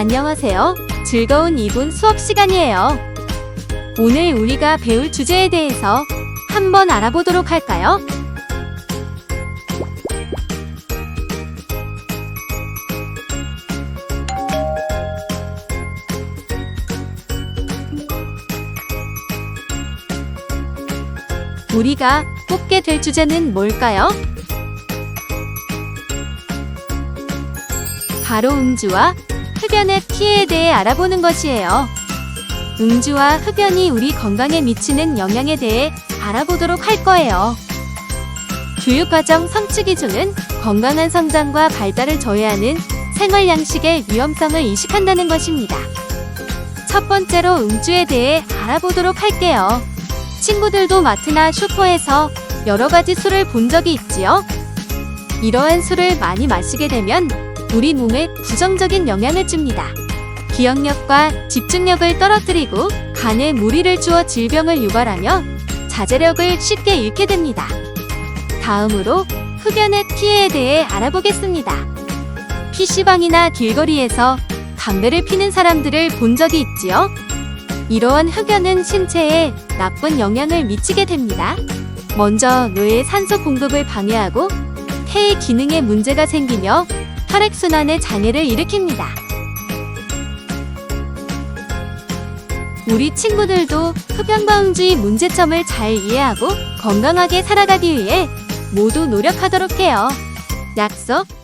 안녕하세요. 즐거운 2분 수업 시간이에요. 오늘 우리가 배울 주제에 대해서 한번 알아보도록 할까요? 우리가 뽑게 될 주제는 뭘까요? 바로 음주와 흡연의 피해에 대해 알아보는 것이에요. 음주와 흡연이 우리 건강에 미치는 영향에 대해 알아보도록 할 거예요. 교육과정 성취 기준은 건강한 성장과 발달을 저해하는 생활 양식의 위험성을 인식한다는 것입니다. 첫 번째로 음주에 대해 알아보도록 할게요. 친구들도 마트나 슈퍼에서 여러 가지 술을 본 적이 있지요? 이러한 술을 많이 마시게 되면 우리 몸에 부정적인 영향을 줍니다. 기억력과 집중력을 떨어뜨리고 간에 무리를 주어 질병을 유발하며 자제력을 쉽게 잃게 됩니다. 다음으로 흡연의 피해에 대해 알아보겠습니다. PC방이나 길거리에서 담배를 피는 사람들을 본 적이 있지요? 이러한 흡연은 신체에 나쁜 영향을 미치게 됩니다. 먼저 뇌의 산소 공급을 방해하고 폐의 기능에 문제가 생기며 혈액순환에 장애를 일으킵니다. 우리 친구들도 음주의 문제점을 잘 이해하고 건강하게 살아가기 위해 모두 노력하도록 해요. 약속!